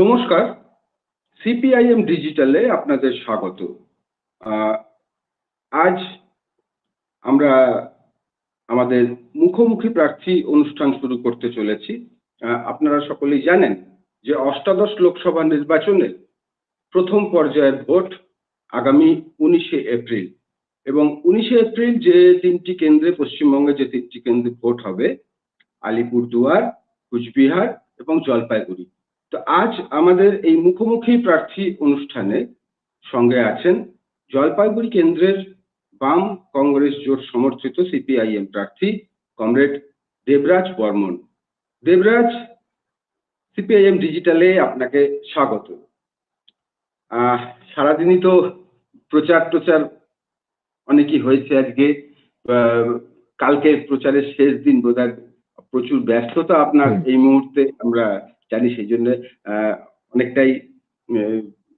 নমস্কার সিপিআইএম ডিজিটালে আপনাদের স্বাগত। আজ আমরা আমাদের মুখোমুখি প্রার্থী অনুষ্ঠান শুরু করতে চলেছি। আপনারা সকলেই জানেন যে অষ্টাদশ লোকসভা নির্বাচনে প্রথম পর্যায়ের ভোট আগামী উনিশে এপ্রিল। এবং উনিশে এপ্রিল যে তিনটি কেন্দ্রে, পশ্চিমবঙ্গে যে তিনটি কেন্দ্রে ভোট হবে, আলিপুরদুয়ার, কুচবিহার এবং জলপাইগুড়ি। তো আজ আমাদের এই মুখোমুখি প্রার্থী অনুষ্ঠানে সঙ্গে আছেন জলপাইগুড়ি কেন্দ্রের বাম কংগ্রেস জোট সমর্থিত সিপিআইএম প্রার্থী কমরেড দেবরাজ বর্মন। দেবরাজ সিপিআইএম ডিজিটালে আপনাকে স্বাগত। আহ সারাদিনই তো প্রচার টোচার অনেকই হয়েছে আজকে। আহ, কালকে প্রচারের শেষ দিন বোধহয় প্রচুর ব্যস্ততা আপনার এই মুহূর্তে আমরা জানি সেই জন্য আহ, অনেকটাই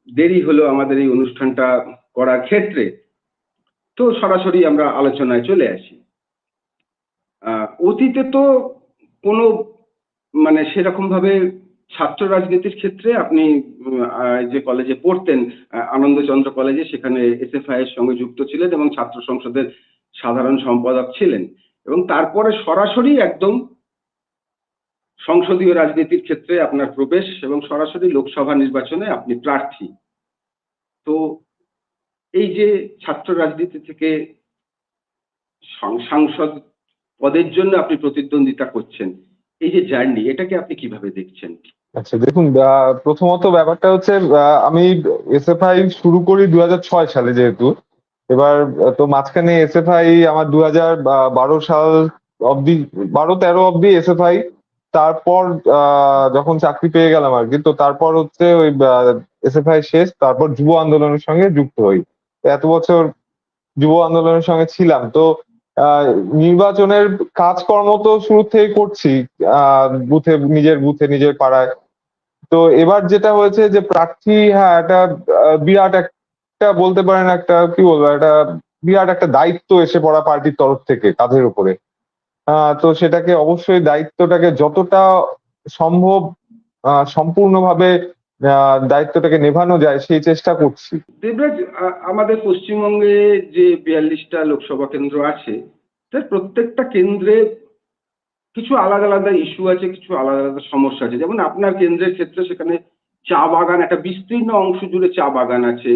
দেরি হলো আমাদের এই অনুষ্ঠানটা করার ক্ষেত্রে তো সরাসরি আমরা আলোচনায় চলে আসি। অতীতে তো কোনো মানে সেরকম ভাবে ছাত্র রাজনীতির ক্ষেত্রে আপনি যে কলেজে পড়তেন আনন্দচন্দ্র কলেজে সেখানে এসএফআই এর সঙ্গে যুক্ত ছিলেন এবং ছাত্র সংসদের সাধারণ সম্পাদক ছিলেন এবং তারপরে সরাসরি একদম সংসদীয় রাজনীতির ক্ষেত্রে আপনার প্রবেশ এবং সরাসরি লোকসভা নির্বাচনে আপনি প্রার্থী। তো এই যে ছাত্র রাজনীতি থেকে সাংসদ পদের জন্য আপনি প্রতিদ্বন্দ্বিতা করছেন, এই যে জার্নি, এটাকে আপনি কীভাবে দেখছেন? আচ্ছা দেখুন প্রথমত ব্যাপারটা হচ্ছে আমি এসএফআই শুরু করি দুই হাজার ছয় সালে যেহেতু। এবার তো মাঝখানে এসএফআই আমার দু সাল অবধি, বারো তেরো অবধি এসএফআই তারপর যখন চাকরি পেয়ে গেলাম আর কি, তো তারপর হচ্ছে ওই এসএফআই শেষ, তারপর যুব আন্দোলনের সঙ্গে যুক্ত হই। এত বছর যুব আন্দোলনের সঙ্গে ছিলাম। তো নির্বাচনের কাজকর্ম তো শুরু থেকে করছি বুথে, নিজের বুথে, নিজের পাড়ায়। তো এবার যেটা হয়েছে যে, প্রার্থী হ্যাঁ একটা বিরাট একটা বলতে পারেন একটা, কি বলব, একটা বিরাট একটা দায়িত্ব এসে পড়া পার্টির তরফ থেকে কাঁধের উপরে। তো সেটাকে অবশ্যই দায়িত্বটাকে যতটা সম্ভব সম্পূর্ণভাবে দায়িত্বটাকে নেভানো যায়, সেই চেষ্টা করছি। দেবরাজ আমাদের পশ্চিমবঙ্গে যে বিয়াল্লিশটা লোকসভা কেন্দ্র আছে, তার প্রত্যেকটা কেন্দ্রে কিছু আলাদা আলাদা ইস্যু আছে, কিছু আলাদা আলাদা সমস্যা আছে। যেমন আপনার কেন্দ্রের ক্ষেত্রে সেখানে চা বাগান, একটা বিস্তীর্ণ অংশ জুড়ে চা বাগান আছে।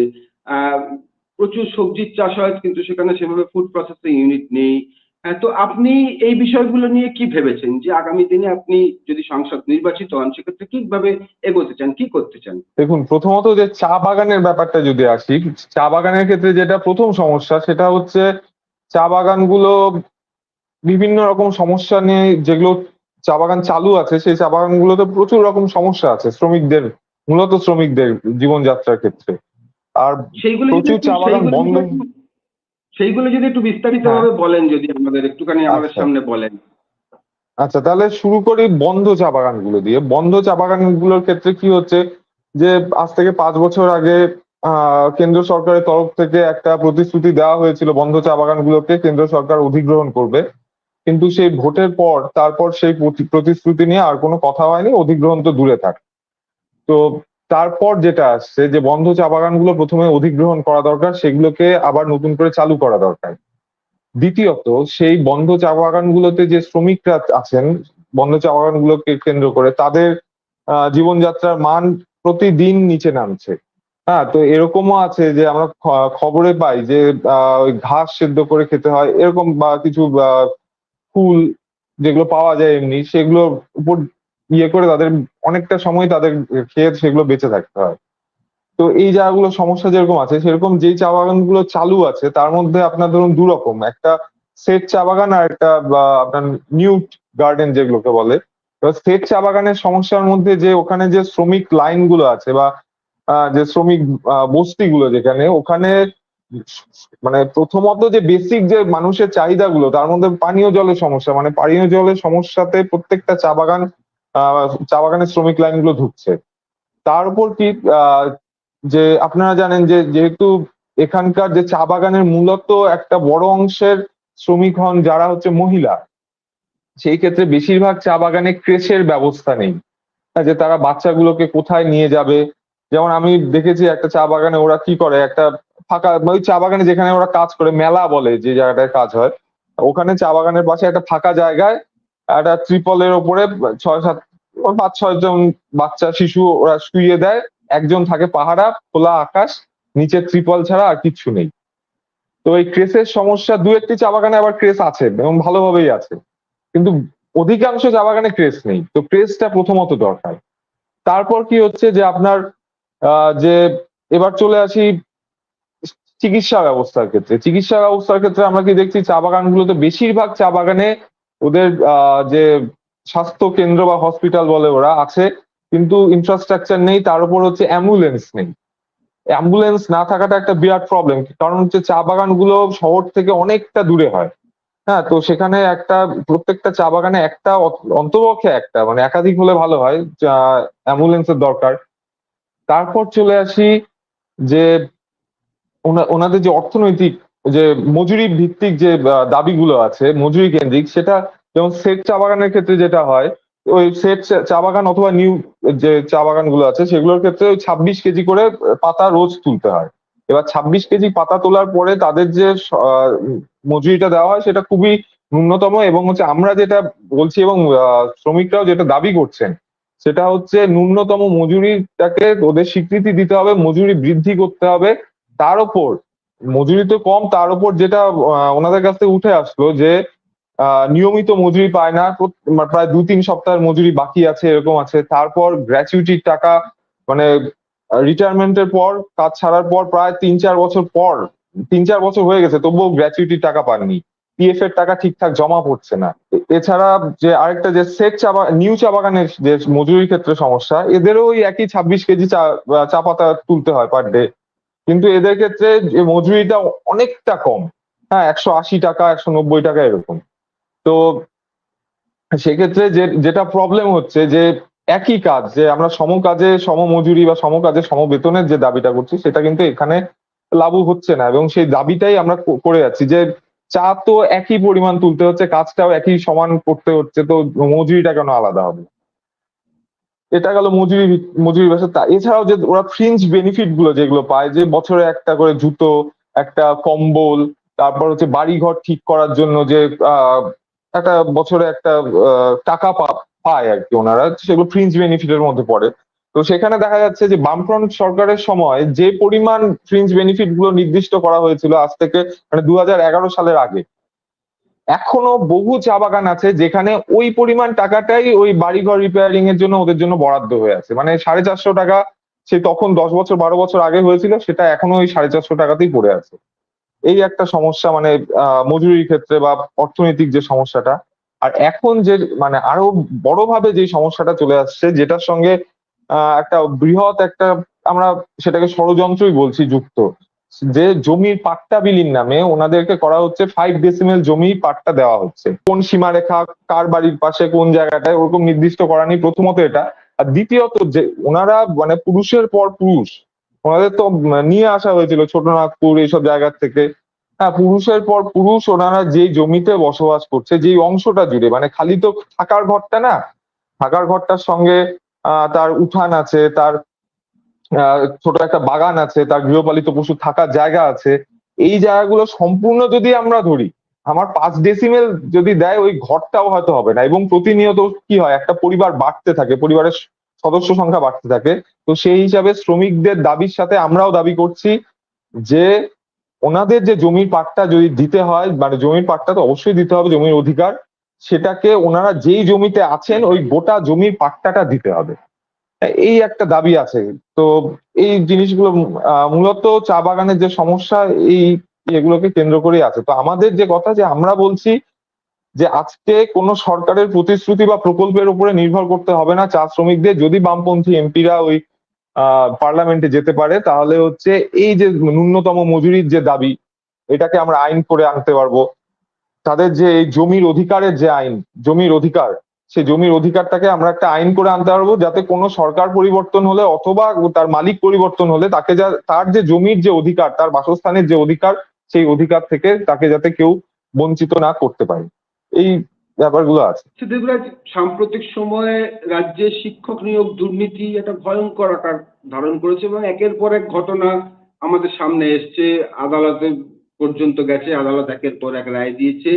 প্রচুর সবজির চাষ হয়, কিন্তু সেখানে সেভাবে ফুড প্রসেসিং ইউনিট নেই। তো আপনি এই বিষয়গুলো নিয়ে কি ভেবেছেন? যে আগামী দিনে আপনি যদি সংসদ নির্বাচিত হন সেক্ষেত্রে কীভাবে এগোতে চান কি করতে চান? দেখুন প্রথমত যে চা বাগানের ব্যাপারটা যদি আসি চা বাগানের ক্ষেত্রে যেটা প্রথম সমস্যা সেটা হচ্ছে চা বাগানগুলো বিভিন্ন রকম সমস্যা নিয়ে যেগুলো চা বাগান চালু আছে সেই চা বাগানগুলোতে প্রচুর রকম সমস্যা আছে শ্রমিকদের মূলত শ্রমিকদের জীবনযাত্রার ক্ষেত্রে। আর সেইগুলো প্রচুর চা বাগান বন্ধ সেইগুলো যদি একটু বিস্তারিত ভাবে বলেন যদি আমাদের একটুখানি আমাদের আচ্ছা। সামনে বলেন। আচ্ছা তাহলে শুরু করি বন্ধ চা বাগানগুলো দিয়ে। বন্ধ চা বাগানগুলোর ক্ষেত্রে কি হচ্ছে যে আজ থেকে পাঁচ বছর আগে আহ, কেন্দ্র সরকারের তরফ থেকে একটা প্রতিশ্রুতি দেওয়া হয়েছিল বন্ধ চা বাগানগুলোকে কেন্দ্র সরকার অধিগ্রহণ করবে। কিন্তু সেই ভোটের পর তারপর সেই প্রতিশ্রুতি নিয়ে আর কোনো কথা হয়নি অধিগ্রহণ তো দূরে থাক। তো তারপর যেটা আসছে, যে বন্ধ চা বাগানগুলো প্রথমে অধিগ্রহণ করা দরকার, সেগুলোকে আবার নতুন করে চালু করা দরকার। দ্বিতীয়ত, সেই বন্ধ চা বাগানগুলোতে যে শ্রমিকরা আছেন, বন্ধ চা বাগানগুলোকে কেন্দ্র করে তাদের জীবনযাত্রার মান প্রতিদিন নিচে নামছে। হ্যাঁ তো এরকমও আছে যে আমরা খবরে পাই যে ঘাস সেদ্ধ করে খেতে হয়, এরকম বা কিছু ফুল যেগুলো পাওয়া যায় এমনি, সেগুলোর উপর ইয়ে করে তাদের অনেকটা সময় তাদের খেয়ে সেগুলো বেঁচে থাকতে হয়। তো এই জায়গাগুলো সমস্যা যেরকম আছে, সেরকম যেই চা বাগানগুলো চালু আছে, তার মধ্যে আপনার ধরুন দু রকম। একটা সেট চা বাগান আর একটা আপনার নিউট গার্ডেন যেগুলোকে বলে। সেট চা বাগানের সমস্যার মধ্যে যে ওখানে যে শ্রমিক লাইনগুলো আছে, বা যে শ্রমিক বস্তিগুলো যেখানে, ওখানে মানে প্রথমত যে বেসিক যে মানুষের চাহিদাগুলো, তার মধ্যে পানীয় জলের সমস্যা মানে পানীয় জলের সমস্যাতে প্রত্যেকটা চা বাগান চা বাগানের শ্রমিক লাইনগুলো ঢুকছে। তার উপর কি যে আপনারা জানেন যে যেহেতু এখানকার যে চা বাগানের মূলত একটা বড় অংশের শ্রমিক হন যারা হচ্ছে মহিলা সেই ক্ষেত্রে বেশিরভাগ চা বাগানে ক্রেশের ব্যবস্থা নেই। হ্যাঁ, যে তারা বাচ্চাগুলোকে কোথায় নিয়ে যাবে? যেমন আমি দেখেছি একটা চা বাগানে ওরা কি করে একটা ফাঁকা ওই চা বাগানে যেখানে ওরা কাজ করে মেলা বলে যে জায়গাটায় কাজ হয় ওখানে চা বাগানের পাশে একটা ফাঁকা জায়গায় একটা ত্রিপলের ওপরে ছয় সাত, পাঁচ ছয় জন বাচ্চা শিশু ওরা শুইয়ে দেয়। একজন থাকে পাহারা, খোলা আকাশ, নিচে ত্রিপল ছাড়া আর কিচ্ছু নেই। তো এই ক্রেসের সমস্যা, দু একটি চা বাগানে আবার ক্রেস আছে, এবং ভালোভাবেই আছে। কিন্তু অধিকাংশ চা বাগানে ক্রেস নেই। তো ক্রেসটা প্রথমত দরকার। তারপর কি হচ্ছে যে আপনার যে এবার চলে আসি চিকিৎসা ব্যবস্থার ক্ষেত্রে। চিকিৎসা ব্যবস্থার ক্ষেত্রে আমরা কি দেখছি, চা বাগানগুলোতে বেশিরভাগ চা বাগানে ওদের যে স্বাস্থ্য কেন্দ্র বা হসপিটাল বলে ওরা আছে, কিন্তু ইনফ্রাস্ট্রাকচার নেই, তার উপর হচ্ছে অ্যাম্বুলেন্স নেই। অ্যাম্বুলেন্স না থাকাটা একটা বিরাট প্রবলেম কারণ হচ্ছে চা বাগানগুলো শহর থেকে অনেকটা দূরে হয়। হ্যাঁ তো সেখানে একটা, প্রত্যেকটা চা বাগানে একটা অন্তপক্ষে একটা মানে একাধিক হলে ভালো হয় অ্যাম্বুলেন্সের দরকার। তারপর চলে আসি যে ওনা- ওনাদের যে অর্থনৈতিক যে মজুরি ভিত্তিক যে দাবিগুলো আছে, মজুরি কেন্দ্রিক, সেটা যেমন সেট চা বাগানের ক্ষেত্রে যেটা হয়, ওই সেট চা- বাগান অথবা নিউ যে চা বাগানগুলো আছে, সেগুলোর ক্ষেত্রে ওই ছাব্বিশ কেজি করে পাতা রোজ তুলতে হয়। এবার ছাব্বিশ কেজি পাতা তোলার পরে তাদের যে মজুরিটা দেওয়া হয়, সেটা খুবই ন্যূনতম এবং হচ্ছে আমরা যেটা বলছি এবং শ্রমিকরাও যেটা দাবি করছেন, সেটা হচ্ছে ন্যূনতম মজুরিটাকে ওদের স্বীকৃতি দিতে হবে, মজুরি বৃদ্ধি করতে হবে। তার উপর মজুরি তো কম, তার উপর যেটা ওনাদের কাছ থেকে উঠে আসলো যে নিয়মিত মজুরি পায় না মানে প্রায় দু, তিন সপ্তাহের মজুরি বাকি আছে, এরকম আছে। তারপর গ্র্যাচুইটির টাকা মানে রিটায়ারমেন্টের পর, কাজ ছাড়ার পর প্রায় তিন, চার বছর পর, তিন, চার বছর হয়ে গেছে, তবুও গ্র্যাচুইটির টাকা পাননি। পিএফ এর টাকা ঠিকঠাক জমা পড়ছে না। এছাড়া যে আরেকটা, যে সেট চা নিউ চা বাগানের যে মজুরির ক্ষেত্রে সমস্যা, এদেরও ওই একই ছাব্বিশ কেজি চা চা পাতা তুলতে হয় পার ডে কিন্তু এদের ক্ষেত্রে যে মজুরিটা অনেকটা কম। হ্যাঁ একশো আশি টাকা, একশো নব্বই টাকা এরকম। তো সেক্ষেত্রে যে, যেটা প্রবলেম হচ্ছে যে একই কাজ, যে আমরা সম কাজে সম মজুরি বা সম কাজে সম বেতনের যে দাবিটা করছি, সেটা কিন্তু এখানে লাগু হচ্ছে না। এবং সেই দাবিটাই আমরা করে যাচ্ছি যে চা তো একই পরিমাণ তুলতে হচ্ছে, কাজটাও একই সমান করতে হচ্ছে, তো মজুরিটা কেন আলাদা হবে? এটা গেল মজুরি মজুরি ব্যবস্থা এছাড়াও যে ওরা ফ্রিঞ্জ বেনিফিটগুলো যেগুলো পায়, যে বছরে একটা করে জুতো, একটা কম্বল, তারপর হচ্ছে বাড়ি ঘর ঠিক করার জন্য যে একটা বছরে একটা টাকা পায় আর কি ওনারা, সেগুলো ফ্রিঞ্জ বেনিফিটের মধ্যে পড়ে। তো সেখানে দেখা যাচ্ছে যে বামফ্রন্ট সরকারের সময় যে পরিমাণ ফ্রিঞ্জ বেনিফিটগুলো নির্দিষ্ট করা হয়েছিল আজ থেকে মানে দু হাজার এগারো সালের আগে এখনও বহু চা বাগান আছে যেখানে ওই পরিমাণ টাকাটাই ওই বাড়িঘর রিপেয়ারিং এর জন্য ওদের জন্য বরাদ্দ হয়ে আছে। মানে সাড়ে চারশো টাকা সে তখন দশ বছর, বারো বছর আগে হয়েছিল, সেটা এখনও ওই সাড়ে চারশো টাকাতেই পড়ে আছে। এই একটা সমস্যা মানে মজুরির ক্ষেত্রে বা অর্থনৈতিক যে সমস্যাটা। আর এখন যে মানে আরও বড়ভাবে যে সমস্যাটা চলে আসছে, যেটার সঙ্গে একটা বৃহৎ একটা আমরা সেটাকে ষড়যন্ত্রই বলছি যুক্ত। যে জমির পাট্টা বিলির নামে ওনাদেরকে করা হচ্ছে ফাইভ ডেসিমেল জমি পাট্টা দেওয়া হচ্ছে। কোন সীমারেখা, কার বাড়ির পাশে, কোন জায়গাটায়, ওরকম নির্দিষ্ট করা নেই প্রথমত এটা। আর দ্বিতীয়ত যে ওনারা মানে পুরুষের পর পুরুষ, ওনাদের তো নিয়ে আসা হয়েছিল ছোটনাগপুর এইসব জায়গার থেকে। হ্যাঁ পুরুষের পর পুরুষ ওনারা যেই জমিতে বসবাস করছে, যেই অংশটা জুড়ে মানে খালি তো থাকার ঘরটা না, থাকার ঘরটার সঙ্গে তার উঠান আছে, তার ছোট একটা বাগান আছে, তার গৃহপালিত পশু থাকার জায়গা আছে। এই জায়গাগুলো সম্পূর্ণ যদি আমরা ধরি, আমার পাঁচ ডেসিমেল যদি দেয়, ওই ঘরটাও হয়তো হবে না। এবং প্রতিনিয়ত কি হয়, একটা পরিবার বাড়তে থাকে, পরিবারের সদস্য সংখ্যা বাড়তে থাকে। তো সেই হিসাবে শ্রমিকদের দাবির সাথে আমরাও দাবি করছি যে, ওনাদের যে জমির পাট্টা যদি দিতে হয় মানে জমির পাট্টা তো অবশ্যই দিতে হবে, জমির অধিকার, সেটাকে ওনারা যেই জমিতে আছেন, ওই গোটা জমির পাট্টাটা দিতে হবে। এই একটা দাবি আছে। তো এই জিনিসগুলো মূলত চা বাগানের যে সমস্যা, এই এগুলোকে কেন্দ্র করেই আছে। তো আমাদের যে কথা যে আমরা বলছি যে আজকে কোনো সরকারের প্রতিশ্রুতি বা প্রকল্পের উপরে নির্ভর করতে হবে না চা শ্রমিকদের। যদি বামপন্থী এমপিরা ওই পার্লামেন্টে যেতে পারে, তাহলে হচ্ছে এই যে ন্যূনতম মজুরির যে দাবি, এটাকে আমরা আইন করে আনতে পারব। তাদের যে এই জমির অধিকারের যে আইন, জমির অধিকার সেই জমির অধিকারটাকে আমরা একটা আইন করে আনতে পারব, যাতে কোনো সরকার পরিবর্তন হলে অথবা তার মালিক পরিবর্তন হলে তাকে যা, তার যে জমির যে অধিকার, তার বাসস্থানের যে অধিকার, সেই অধিকার থেকে তাকে যাতে কেউ বঞ্চিত না করতে পারে। এই ব্যাপারগুলো আছে। দেবরাজ, সাম্প্রতিক সময়ে রাজ্যে শিক্ষক নিয়োগ দুর্নীতি একটা ভয়ঙ্কর আকার ধারণ করেছে এবং একের পর এক ঘটনা আমাদের সামনে এসছে, আদালতে পর্যন্ত গেছে, আদালত একের পর এক রায় দিয়েছে।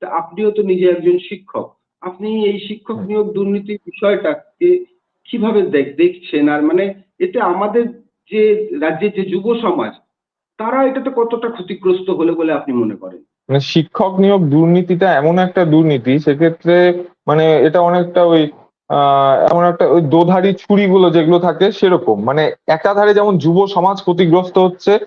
তা আপনিও তো নিজে একজন শিক্ষক। আপনি এই শিক্ষক নিয়োগ দুর্নীতির বিষয়টাকে কীভাবে দেখ- দেখছেন? আর মানে এতে আমাদের যে রাজ্যের যে যুব সমাজ তারা এটাতে কতটা ক্ষতিগ্রস্ত হলে বলে আপনি মনে করেন? মানে শিক্ষক নিয়োগ দুর্নীতিটা এমন একটা দুর্নীতি সেক্ষেত্রে মানে এটা অনেকটা ওই আহ এমন একটা ওই দোধারি ছুরিগুলো যেগুলো থাকে সেরকম। মানে একাধারে যেমন যুব সমাজ ক্ষতিগ্রস্ত হচ্ছে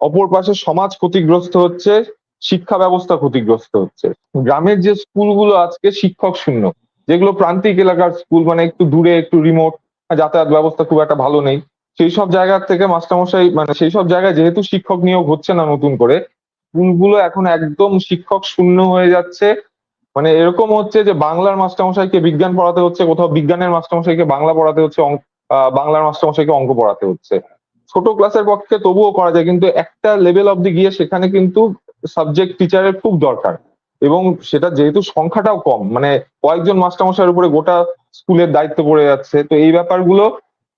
অপর পাশে সমাজ ক্ষতিগ্রস্ত হচ্ছে শিক্ষা ব্যবস্থা ক্ষতিগ্রস্ত হচ্ছে। গ্রামের যে স্কুলগুলো আজকে শিক্ষক শূন্য, যেগুলো প্রান্তিক এলাকার স্কুল মানে একটু দূরে, একটু রিমোট যাতায়াত ব্যবস্থা খুব একটা ভালো নেই। সেই সব জায়গার থেকে মাস্টারমশাই মানে সেই সব জায়গায় যেহেতু শিক্ষক নিয়োগ হচ্ছে না নতুন করে, স্কুলগুলো এখন একদম শিক্ষক শূন্য হয়ে যাচ্ছে। মানে এরকম হচ্ছে যে বাংলার মাস্টারমশাইকে বিজ্ঞান পড়াতে হচ্ছে, কোথাও বিজ্ঞানের মাস্টারমশাইকে বাংলা পড়াতে হচ্ছে বাংলার মাস্টারমশাইকে অঙ্ক পড়াতে হচ্ছে। ছোট ক্লাসের পক্ষে তবুও করা যায়, কিন্তু একটা লেভেল অব্দি গিয়ে সেখানে কিন্তু সাবজেক্ট টিচারের খুব দরকার। এবং সেটা যেহেতু সংখ্যাটাও কম মানে কয়েকজন মাস্টারমশাইয়ের উপরে গোটা স্কুলের দায়িত্ব পড়ে যাচ্ছে, তো এই ব্যাপারগুলো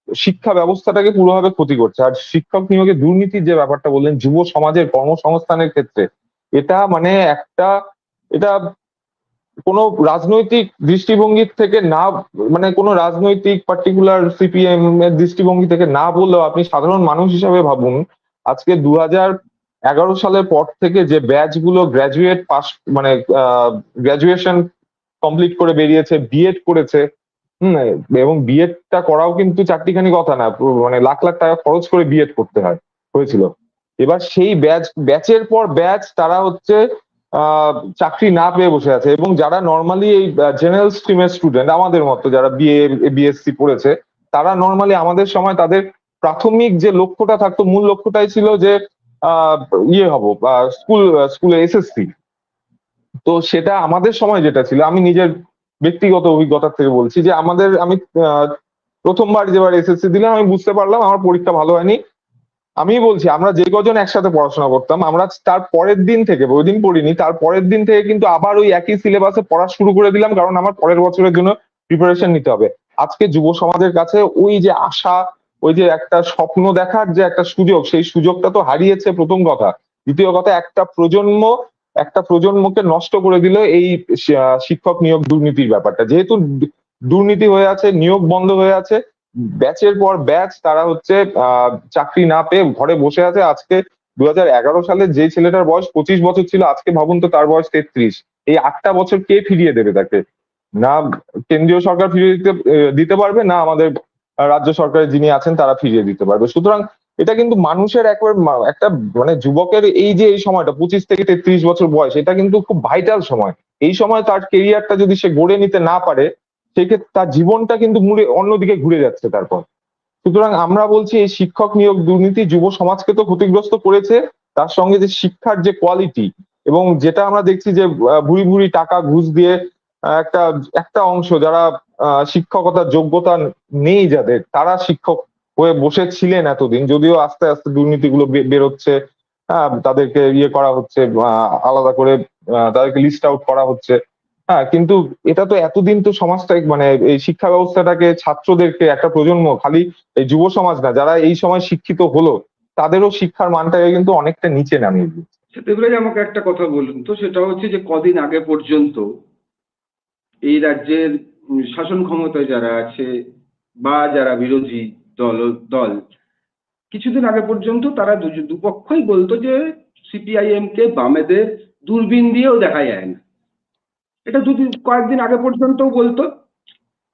শিক্ষা ব্যবস্থাটাকে পুরোভাবে ক্ষতি করছে। আর শিক্ষক নিয়োগে দুর্নীতির যে ব্যাপারটা বললেন, যুব সমাজের কর্মসংস্থানের ক্ষেত্রে, এটা মানে একটা, এটা কোনো রাজনৈতিক দৃষ্টিভঙ্গির থেকে না মানে কোনো রাজনৈতিক পার্টিকুলার সিপিএম এর দৃষ্টিভঙ্গি থেকে না বললেও আপনি সাধারণ মানুষ হিসাবে ভাবুন, আজকে দু হাজার এগারো সালের পর থেকে যে ব্যাচগুলো গ্রাজুয়েট পাস মানে গ্রাজুয়েশন কমপ্লিট করে বেরিয়েছে বিএড করেছে, হম, এবং বিএডটা করাও কিন্তু চারটিখানি কথা না মানে লাখ লাখ টাকা খরচ করে বিএড করতে হয়, হয়েছিল। এবার সেই ব্যাচ, ব্যাচের পর ব্যাচ তারা হচ্ছে চাকরি না পেয়ে বসে আছে, এবং যারা নর্মালি এই জেনারেল স্ট্রিমের স্টুডেন্ট আমাদের মতো যারা বিএ বিএসসি পড়েছে, তারা নর্মালি আমাদের সময় তাদের প্রাথমিক যে লক্ষ্যটা থাকতো, মূল লক্ষ্যটাই ছিল যে ইয়ে হব স্কুল স্কুলে এসএসসি তো সেটা আমাদের সময় যেটা ছিল, আমি নিজের ব্যক্তিগত অভিজ্ঞতা থেকে বলছি যে আমাদের, আমি প্রথমবার যেবার এসএসসি দিলাম, আমি বুঝতে পারলাম আমার পরীক্ষা ভালো হয়নি। আমি বলছি, আমরা যে কজন একসাথে পড়াশোনা করতাম, আমরা তার পরের দিন থেকে, ওই দিন পড়িনি, তার পরের দিন থেকে কিন্তু আবার ওই একই সিলেবাসে পড়া শুরু করে দিলাম, কারণ আমার পরের বছরের জন্য প্রিপারেশন নিতে হবে। আজকে যুব সমাজের কাছে ওই যে আশা ওই যে একটা স্বপ্ন দেখার যে একটা সুযোগ, সেই সুযোগটা তো হারিয়েছে প্রথম কথা। দ্বিতীয় কথা, একটা প্রজন্ম, একটা প্রজন্মকে নষ্ট করে দিল এই শিক্ষক নিয়োগ দুর্নীতির ব্যাপারটা। যেহেতু দুর্নীতি হয়ে আছে, নিয়োগ বন্ধ হয়ে আছে, ব্যাচের পর ব্যাচ তারা হচ্ছে চাকরি না পেয়ে ঘরে বসে আছে। আজকে দু হাজার এগারো সালে যে ছেলেটার বয়স পঁচিশ বছর ছিল, আজকে ভাবুন তো তার বয়স তেত্রিশ। এই আটটা বছর কে ফিরিয়ে দেবে তাকে? না কেন্দ্রীয় সরকার ফিরিয়ে দিতে দিতে পারবে? না আমাদের রাজ্য সরকারের যিনি আছেন, তারা ফিরিয়ে দিতে পারবে। সুতরাং এটা কিন্তু মানুষের একবার একটা মানে যুবকের এই যে এই সময়টা, পঁচিশ থেকে তেত্রিশ বছর বয়স, এটা কিন্তু খুব ভাইটাল সময়। এই সময় তার কেরিয়ারটা যদি সে গড়ে নিতে না পারে, সেক্ষেত্রে তার জীবনটা কিন্তু ঘুরে অন্যদিকে ঘুরে যাচ্ছে তারপর। সুতরাং আমরা বলছি, এই শিক্ষক নিয়োগ দুর্নীতি যুব সমাজকে তো ক্ষতিগ্রস্ত করেছে, তার সঙ্গে যে শিক্ষার যে কোয়ালিটি এবং যেটা আমরা দেখছি যে ভুরি ভুরি টাকা ঘুষ দিয়ে একটা একটা অংশ যারা শিক্ষকতার যোগ্যতা নেই যাদের, তারা শিক্ষক হয়ে বসে ছিলেন এতদিন, যদিও আস্তে আস্তে দুর্নীতিগুলো বেরোচ্ছে হ্যাঁ তাদেরকে ইয়ে করা হচ্ছে আলাদা করে তাদেরকে লিস্ট আউট করা হচ্ছে হ্যাঁ কিন্তু এটা তো এতদিন তো সমাজটা মানে এই শিক্ষা ব্যবস্থাটাকে ছাত্রদেরকে একটা প্রজন্ম, খালি এই যুব সমাজ না, যারা এই সময় শিক্ষিত হলো, তাদেরও শিক্ষার মানটাকে কিন্তু অনেকটা নিচে নামিয়ে দিচ্ছে দেবরাজ, আমাকে একটা কথা বলুন তো, সেটা হচ্ছে যে কদিন আগে পর্যন্ত এই রাজ্যের শাসন ক্ষমতায় যারা আছে বা যারা বিরোধী দল দল, কিছুদিন আগে পর্যন্ত তারা দুপক্ষই বলতো যে সিপিআইএম কে বামেদের দূরবীন দিয়েও দেখা যায় না। এটা দুদিন কয়েকদিন আগে পর্যন্তও বলতো।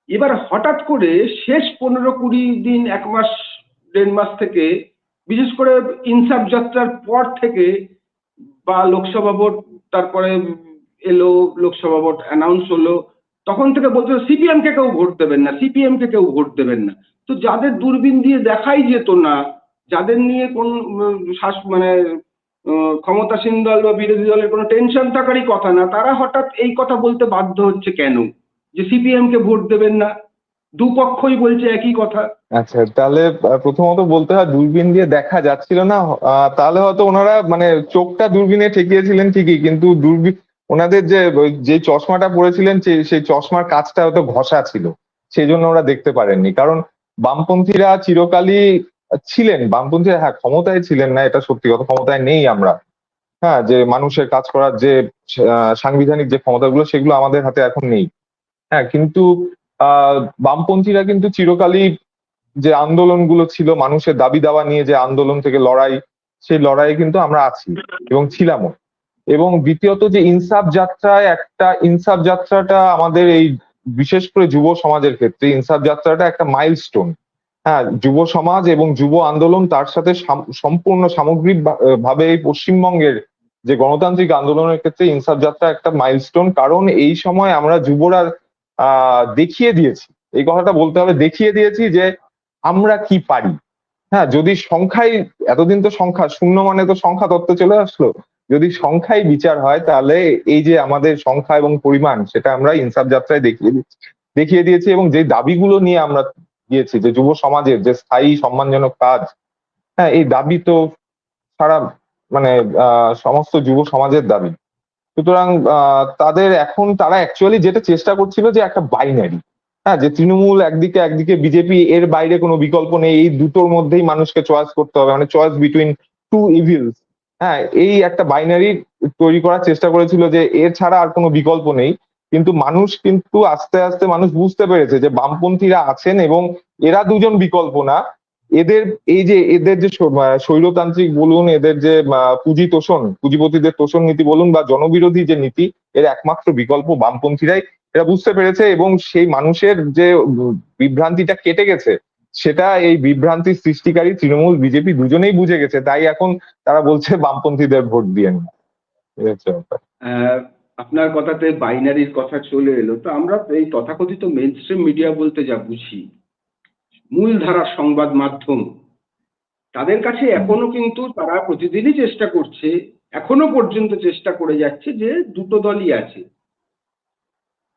এবার হঠাৎ করে শেষ পনেরো কুড়ি দিন, এক মাস, দেড় মাস থেকে, বিশেষ করে ইনসাফ যাত্রার পর থেকে বা লোকসভা ভোট, তারপরে এলো, লোকসভা ভোট অ্যানাউন্স হলো তখন থেকে বলছে সিপিএম কে কেউ ভোট দেবেন না সিপিএম কে কেউ ভোট দেবেন না। তো যাদের দূরবীন দিয়ে দেখাই যেত না, যাদের নিয়ে কোন শাস মানে ক্ষমতাসীন দল বা বিরোধী দলের কোনো টেনশন থাকারই কথা না, তারা হঠাৎ এই কথা বলতে বাধ্য হচ্ছে কেন? যে সিপিএম কে ভোট দেবেন না, দুপক্ষই বলছে একই কথা। আচ্ছা তাহলে প্রথমত বলতে হয়, দূরবীন দিয়ে দেখা যাচ্ছিল না তাহলে হয়তো ওনারা মানে চোখটা দূরবীনে ঠেকিয়েছিলেন ঠিকই, কিন্তু দূরবীন ওনাদের যে যে চশমাটা পরেছিলেন, সেই চশমার কাজটা হয়তো ঘষা ছিল। সেই জন্য ওরা দেখতে পারেননি। কারণ বামপন্থীরা চিরকালই ছিলেন। বামপন্থীরা হ্যাঁ ক্ষমতায় ছিলেন না, এটা সত্যি কথা। ক্ষমতায় নেই আমরা। হ্যাঁ যে মানুষের কাজ করার যে সাংবিধানিক যে ক্ষমতাগুলো, সেগুলো আমাদের হাতে এখন নেই। হ্যাঁ কিন্তু, আহ, বামপন্থীরা কিন্তু চিরকালই যে আন্দোলনগুলো ছিল, মানুষের দাবি দাওয়া নিয়ে যে আন্দোলন থেকে লড়াই, সেই লড়াইয়ে কিন্তু আমরা আছি এবং ছিলামও। এবং দ্বিতীয়ত যে ইনসাফ যাত্রায় একটা ইনসাফ যাত্রাটা আমাদের এই বিশেষ করে যুব সমাজের ক্ষেত্রে, ইনসাফ যাত্রাটা একটা মাইলস্টোন হ্যাঁ যুব সমাজ এবং যুব আন্দোলন তার সাথে সাম- সম্পূর্ণ সামগ্রিক ভাবে এই পশ্চিমবঙ্গের যে গণতান্ত্রিক আন্দোলনের ক্ষেত্রে ইনসাফ যাত্রা একটা মাইলস্টোন কারণ এই সময় আমরা যুবরা দেখিয়ে দিয়েছি। এই কথাটা বলতে হবে, দেখিয়ে দিয়েছি যে আমরা কি পারি। হ্যাঁ যদি সংখ্যায় এতদিন তো সংখ্যা, শূন্য মানে তো সংখ্যা তত্ত্ব চলে আসলো। যদি সংখ্যায় বিচার হয়, তাহলে এই যে আমাদের সংখ্যা এবং পরিমাণ, সেটা আমরা ইনসাফ যাত্রায় দেখিয়ে দিচ্ছি। দেখিয়ে দিয়েছি এবং যে দাবিগুলো নিয়ে আমরা গিয়েছি, যে যুব সমাজের যে স্থায়ী সম্মানজনক কাজ হ্যাঁ এই দাবি তো সারা মানে সমস্ত যুব সমাজের দাবি। সুতরাং তাদের এখন তারা অ্যাকচুয়ালি যেটা চেষ্টা করছিল যে একটা বাইনারি হ্যাঁ যে তৃণমূল একদিকে একদিকে বিজেপি এর বাইরে কোনো বিকল্প নেই, এই দুটোর মধ্যেই মানুষকে চয়েস করতে হবে। মানে চয়েস বিটুইন টু ইভিলস হ্যাঁ এই একটা বাইনারি তৈরি করার চেষ্টা করেছিল যে এর ছাড়া আর কোনো বিকল্প নেই। কিন্তু মানুষ কিন্তু আস্তে আস্তে মানুষ বুঝতে পেরেছে যে বামপন্থীরা আছেন এবং এরা দুজন বিকল্প না। এদের এই যে এদের যে স্বৈরতান্ত্রিক বলুন, এদের যে পুঁজি তোষণ, পুঁজিপতিদের তোষণ নীতি বলুন বা জনবিরোধী যে নীতি, এর একমাত্র বিকল্প বামপন্থীরাই। এরা বুঝতে পেরেছে এবং সেই মানুষের যে বিভ্রান্তিটা কেটে গেছে। সেটা এই বিভ্রান্তি সৃষ্টিকারী তৃণমূল, বিজেপি দুজনেই বুঝে গেছে। তাই এখন তারা বলছে, বামপন্থীদের ভোট দিয়ে না আপনার কথাতে বাইনারির কথা চলে এলো। তো আমরা এই তথাকথিত মেন স্ট্রিম মিডিয়া বলতে যা বুঝি, মূলধারার সংবাদ মাধ্যম, তাদের কাছে এখনও কিন্তু তারা প্রতিদিনই চেষ্টা করছে, এখনও পর্যন্ত চেষ্টা করে যাচ্ছে যে দুটো দলই আছে।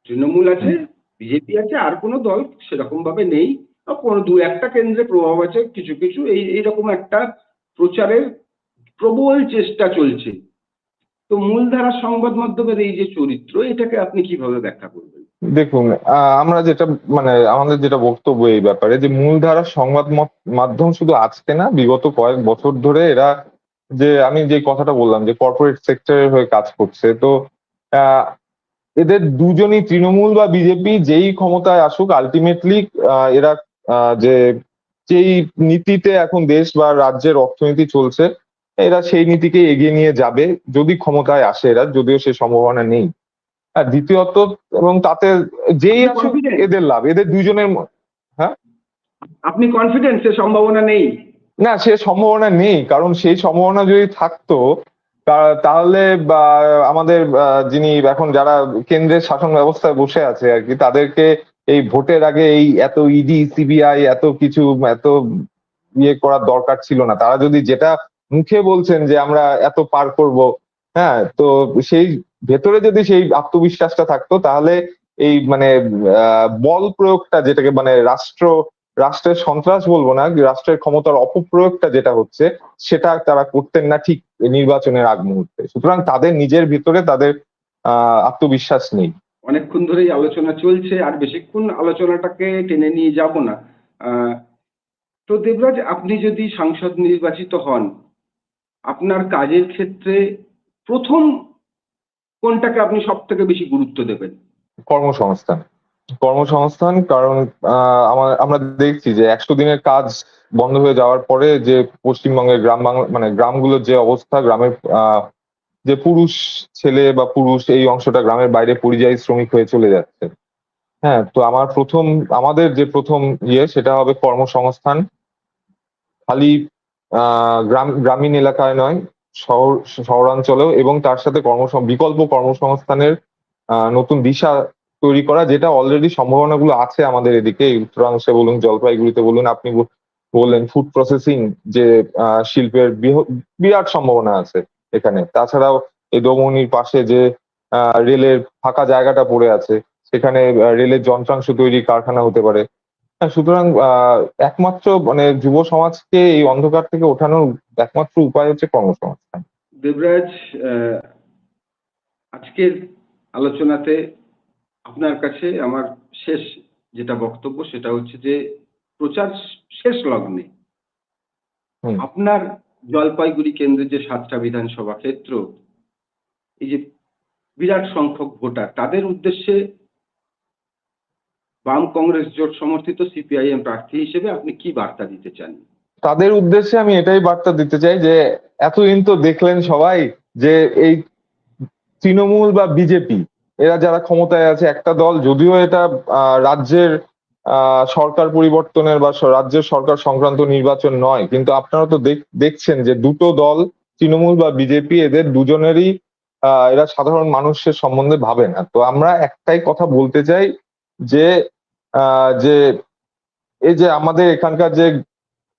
তৃণমূল আছে, বিজেপি আছে, আর কোনো দল সেরকম ভাবে নেই। কোনো দু একটা কেন্দ্রে প্রভাব আছে, কিছু কিছু, এই, এইরকম একটা প্রচারের প্রবল চেষ্টা চলছে। তো মূলধারা সংবাদ মাধ্যমের এই যে চরিত্র, এটাকে আপনি কীভাবে ব্যাখ্যা করবেন? দেখুন আমরা যেটা মানে আমাদের যেটা বক্তব্য এই ব্যাপারে যে মূলধারার সংবাদ মাধ্যম শুধু আজকে না, বিগত কয়েক বছর ধরে এরা যে, আমি যে কথাটা বললাম যে কর্পোরেট সেক্টরের হয়ে কাজ করছে, তো এদের দুজনই তৃণমূল বা বিজেপি যেই ক্ষমতায় আসুক আলটিমেটলি এরা যে যেই নীতিতে এখন দেশ বা রাজ্যের অর্থনীতি চলছে এরা সেই নীতিকে এগিয়ে নিয়ে যাবে যদি ক্ষমতায় আসে এরা যদিও সে সম্ভাবনা নেই। আর দ্বিতীয়ত এবং তাতে যেই আসুক এদের লাভ এদের দুইজনের ম- আপনি কনফিডেন্স সে সম্ভাবনা নেই? না সে সম্ভাবনা নেই কারণ সেই সম্ভাবনা যদি থাকতো তাহলে আমাদের যিনি এখন যারা কেন্দ্রের শাসন ব্যবস্থায় বসে আছে আর কি তাদেরকে এই ভোটের আগে এই এত ইডি সিবিআই এত কিছু, এত ইয়ে করার দরকার ছিল না। তারা যদি যেটা মুখে বলছেন যে আমরা এত পার করব হ্যাঁ তো সেই ভেতরে যদি সেই আত্মবিশ্বাসটা থাকতো, তাহলে এই মানে বল প্রয়োগটা যেটাকে মানে রাষ্ট্র, রাষ্ট্রের সন্ত্রাস বলব না, রাষ্ট্রের ক্ষমতার অপপ্রয়োগটা যেটা হচ্ছে, সেটা তারা করতেন না ঠিক নির্বাচনের আগ মুহূর্তে। সুতরাং তাদের নিজের ভিতরে তাদের, আহ, আত্মবিশ্বাস নেই। অনেকক্ষণ ধরেই আলোচনা চলছে, আর বেশিক্ষণ আলোচনাটাকে টেনে নিয়ে যাব না। তো দেবরাজ, আপনি যদি সাংসদ নির্বাচিত হন, আপনার কাজের ক্ষেত্রে প্রথম কোনটাকে আপনি সব থেকে বেশি গুরুত্ব দেবেন? কর্মসংস্থান। কর্মসংস্থান, কারণ আমার দেখছি যে একশো দিনের কাজ বন্ধ হয়ে যাওয়ার পরে যে পশ্চিমবঙ্গের গ্রাম বাংলা মানে গ্রামগুলোর যে অবস্থা, গ্রামের যে পুরুষ ছেলে বা পুরুষ এই অংশটা গ্রামের বাইরে পরিযায়ী শ্রমিক হয়ে চলে যাচ্ছে। হ্যাঁ তো আমার প্রথম, আমাদের যে প্রথম ইয়ে সেটা হবে কর্মসংস্থান। খালি গ্রাম, গ্রামীণ এলাকায় নয়, শহর, শহরাঞ্চলেও এবং তার সাথে কর্মসং, বিকল্প কর্মসংস্থানের নতুন দিশা তৈরি করা, যেটা অলরেডি সম্ভাবনাগুলো আছে আমাদের এদিকে। উত্তরাংশে বলুন, জলপাইগুড়িতে বলুন, আপনি বললেন ফুড প্রসেসিং যে শিল্পের বিরাট সম্ভাবনা আছে। এখানে। তাছাড়াও এই দমনির পাশে যে আহ, রেলের ফাঁকা জায়গাটা পড়ে আছে সেখানে রেলের যন্ত্রাংশ তৈরি কারখানা হতে পারে। হ্যাঁ, সুতরাং একমাত্র মানে যুব সমাজকে এই অন্ধকার থেকে ওঠানোর একমাত্র উপায় হচ্ছে কর্মসংস্থান। দেবরাজ আজকের আলোচনাতে আপনার কাছে আমার শেষ যেটা বক্তব্য সেটা হচ্ছে যে প্রচার শেষ লগ্নে। আপনার জলপাইগুড়ি কেন্দ্রের যে সাতটা বিধানসভা ক্ষেত্র, এই যে বিরাট সংখ্যক ভোটার, তাদের উদ্দেশ্যে বাম কংগ্রেস জোট সমর্থিত সিপিআইএম প্রার্থী হিসেবে আপনি কি বার্তা দিতে চান? তাদের উদ্দেশ্যে আমি এটাই বার্তা দিতে চাই যে, এতদিন তো দেখলেন সবাই যে এই তৃণমূল বা বিজেপি, এরা যারা ক্ষমতায় আছে একটা দল, যদিও এটা রাজ্যের সরকার পরিবর্তনের বা রাজ্যের সরকার সংক্রান্ত নির্বাচন নয়। কিন্তু আপনারা তো দেখ- দেখছেন যে দুটো দল, তৃণমূল বা বিজেপি, এদের দুজনেরই এরা সাধারণ মানুষের সম্বন্ধে ভাবে না। তো আমরা একটাই কথা বলতে চাই যে যে এই যে আমাদের এখানকার যে,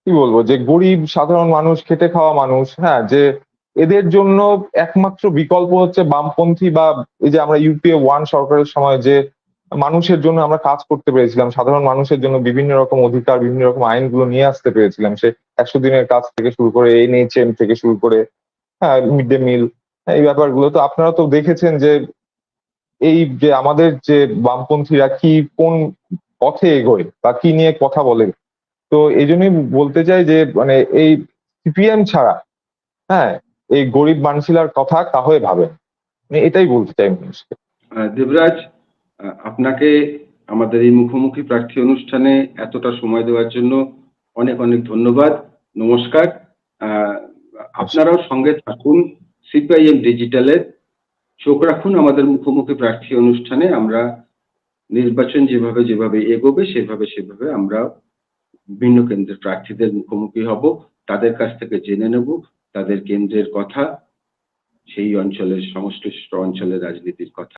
কি বলব, যে গরিব সাধারণ মানুষ, খেটে খাওয়া মানুষ হ্যাঁ যে এদের জন্য একমাত্র বিকল্প হচ্ছে বামপন্থী বা এই যে আমরা ইউপিএ ওয়ান সরকারের সময় যে মানুষের জন্য আমরা কাজ করতে পেরেছিলাম, সাধারণ মানুষের জন্য বিভিন্ন রকম অধিকার, বিভিন্ন রকম আইনগুলো নিয়ে আসতে পেরেছিলাম। সে একশো দিনের কাজ থেকে শুরু করে এনএইচএম থেকে শুরু করে হ্যাঁ মিড ডে মিল, এই ব্যাপারগুলো। তো আপনারা তো দেখেছেন যে এই যে আমাদের যে বামপন্থীরা কি কোন পথে এগোয় বা কি নিয়ে কথা বলে। তো এই জন্যই বলতে চাই যে মানে এই সিপিএম ছাড়া হ্যাঁ এই গরিব মানুষের কথা কাহয়ে ভাবে আমি এটাই বলতে চাই মানুষকে। দেবরাজ আপনাকে আমাদের এই মুখোমুখি প্রার্থী অনুষ্ঠানে এতটা সময় দেওয়ার জন্য অনেক অনেক ধন্যবাদ। নমস্কার। আপনারাও সঙ্গে থাকুন সিপিআইএম ডিজিটালের। চোখ রাখুন আমাদের মুখোমুখি প্রার্থী অনুষ্ঠানে। আমরা নির্বাচন যেভাবে যেভাবে এগোবে, সেভাবে সেভাবে আমরা বিভিন্ন কেন্দ্রের প্রার্থীদের মুখোমুখি হব। তাদের কাছ থেকে জেনে নেব তাদের কেন্দ্রের কথা, সেই অঞ্চলের সংশ্লিষ্ট অঞ্চলের রাজনীতির কথা।